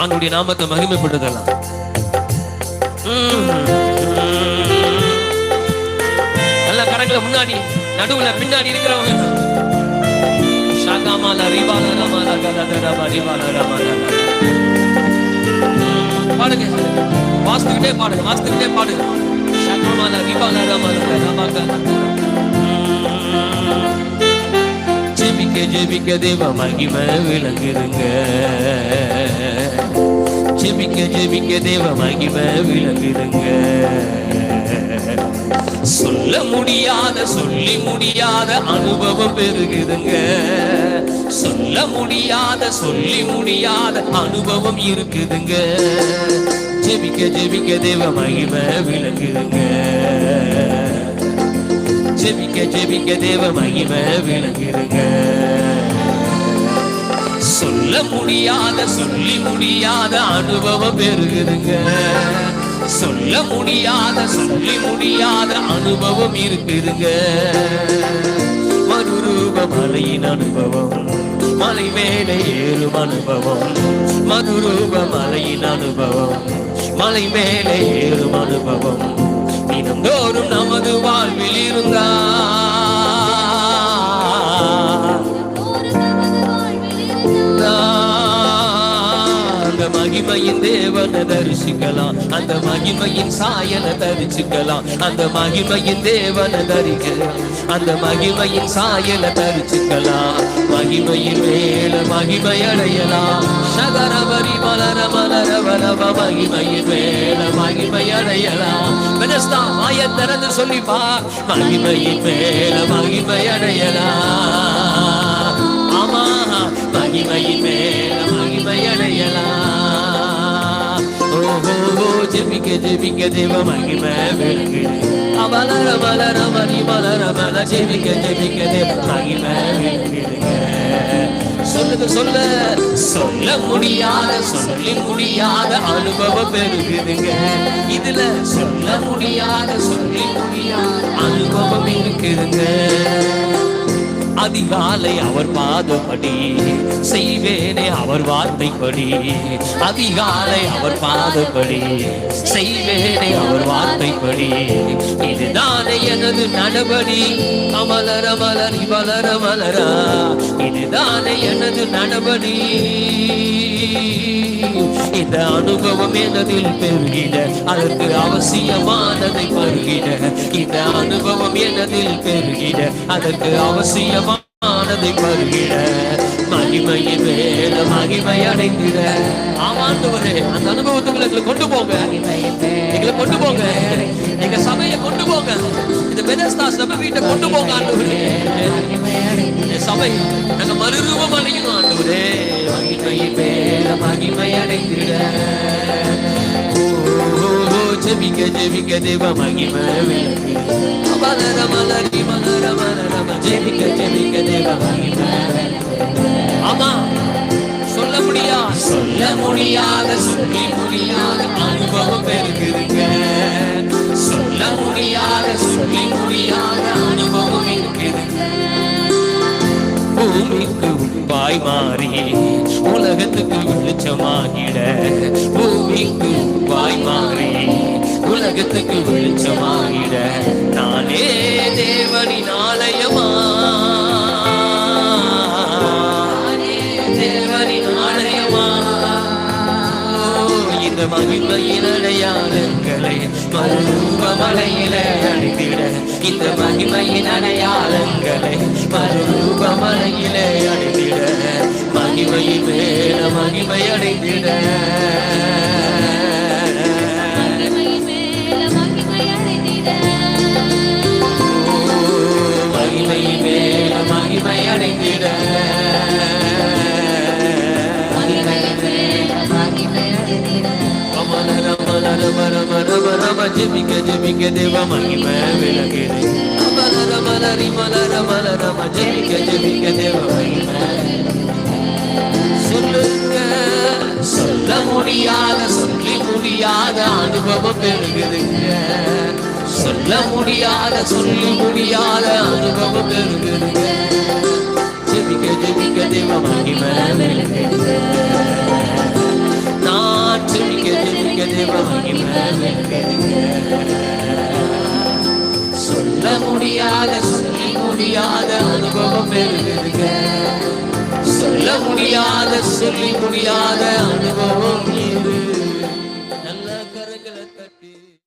ஆண்டுடைய நாமத்தை மகிமைப்படுத்தலாம். ம். நல்ல கரங்களை முன்னாடி நடுவுல பின்னாடி இருக்கிறவங்க. ஷாகாமால ரிபால ரமால கததரபா ரிபால ரமால பாடுங்க. வாசித்துக்கிட்டே பாடுங்க வாசித்துக்கிட்டே பாடுங்க. ஷாகாமால ரிபால ரமால கதபா ஜெபிக்க ஜெபிக்க தேவ மகிமை விளங்குதுங்க. ஜெபிக்க ஜெபிக்க தேவ மகிமை விளங்குதுங்க. சொல்ல முடியாத சொல்லி முடியாத அனுபவம் பெருகுதுங்க. சொல்ல முடியாத சொல்லி முடியாத அனுபவம் இருக்குதுங்க. ஜெபிக்க ஜெபிக்க தேவ மகிமை விளங்குதுங்க. ஜெபிக்க ஜெபிக்க தேவ மகிமை விளங்குதுங்க. சொல்ல முடியாத சொல்லி முடியாத அனுபவம் பெருகுதுங்க. சொல்ல முடியாத சொல்லி முடியாத அனுபவம் இருக்குதுங்க. மறுரூப மலையின் அனுபவம் மலை மேலே ஏறும் அனுபவம். மதுரூப மலையின் அனுபவம் மலை மேலே ஏறும் அனுபவம். தினந்தோறும் நமது வாழ்வில் இருந்தா அந்த மகிமையின் தேவனை தரிசிக்கலாம். அந்த மகிமையின் சாயனை தரிசிக்கலாம் அந்த மகிமையின் தேவனை தரிக்கலாம். அந்த மகிமையின் சாயனை தரிசிக்கலாம் மகிமையின் மேல மகிமை அடையலாம். சகரவரி மலர மலர வளவ மகிமையின் மேல மகிமை அடையலாம். பெனஸ்தா மாய திறந்து சொல்லிப்பா மகிமையின் மேல மகிமை அடையலாம். ஆமா மகிமையின் மேல ஜெபிக்க ஜெபிக்க தேவ மகிமை விளங்கு அமலர மலர மணி மலர மல ஜெபிக்க ஜெபிக்க தேவ மகிமை விளங்கு சொல்லுங்க சொல்ல. சொல்ல முடியாத சொல்லி முடியாத அனுபவம் பெருகுதுங்க. இதுல சொல்ல முடியாத சொல்லி முடியாத அனுபவம் இருக்குதுங்க. அதிகாலை அவர் பாதப்படி செய்வேனே அவர் வார்த்தைப்படி. அதிகாலை அவர் பாதப்படி செய்வேனே அவர் வார்த்தைப்படி. இதுதானே எனது நடபடி அமலர மலரி மலர மலரா. இதுதானே எனது நடபடி இந்த அனுபவம் எனதில் பெருகிட? அதற்கு அவசியமானதை பருகிட. இந்த அனுபவம் எனதில் பெருகிட? அதற்கு அவசியமானதை பருகிட. மகிமையின் மேல மகிமை அடைந்திட. ஆமாண்டவரே அந்த அனுபவத்துக்குள்ள எங்களை கொண்டு போங்க. எங்களை கொண்டு போங்க. எங்க சபையை கொண்டு போங்க. இந்த பெதஸ்தா சபை வீட்டை கொண்டு போங்க ஆண்டவரே. சபை நாங்க மறுரூபம் அடையணும் ஆண்டவரே. மகிமையின் மகிமை ஜெபிக்க ஜெபிக்க தேவ மகிமை மலர மலரி மலர மலர ஜெபிக்க ஜெபிக்க தேவ மகிமை ஆமா சொல்ல முடியா? சொல்ல முடியாத சொல்லி முடியாத அனுபவம் பெருக்குதுங்க சொல்ல முடியாத சொல்லி முடியாத அனுபவம் இருக்குதுங்க பூமிக்கு உப்பாய் மாறி உலகத்துக்கு வெளிச்சமாகிட பூமிக்கும் வாய் மாறி உலகத்துக்கு வெளிச்சமாகிட நானே தேவனின் ஆலயமா? தேவனின் ஆலயமா? இந்த மகிமையின் அடையாளங்களை மறுரூப மலையில அடைந்திட இந்த மகிமையின் அடையாளங்களை மறுரூப மலையில அடைந்திட மேல மகிமை அடைந்திட. ஓ, மேல மகிமை அடைந்திட. மலர ஜெபிக்க ஜெபிக்க தேவ மகிமை மலர மலரி மலர மலர ஜெபிக்க ஜெபிக்க முடியாத அனுபவம் பெறுகிறீங்க சொல்ல முடியாத சொல்லி முடியாத அனுபவம் பெறுகிறீங்க ஜெபிக்க ஜெபிக்க தேவ மகிமை ஜெபிக்க ஜெபிக்க விளங்குதுங்க சொல்ல முடியாத சொல்ல முடியாத அனுபவம் பெறுகிறீங்க சொல்ல முடியாத சொல்லி முடியாத அனுபவம்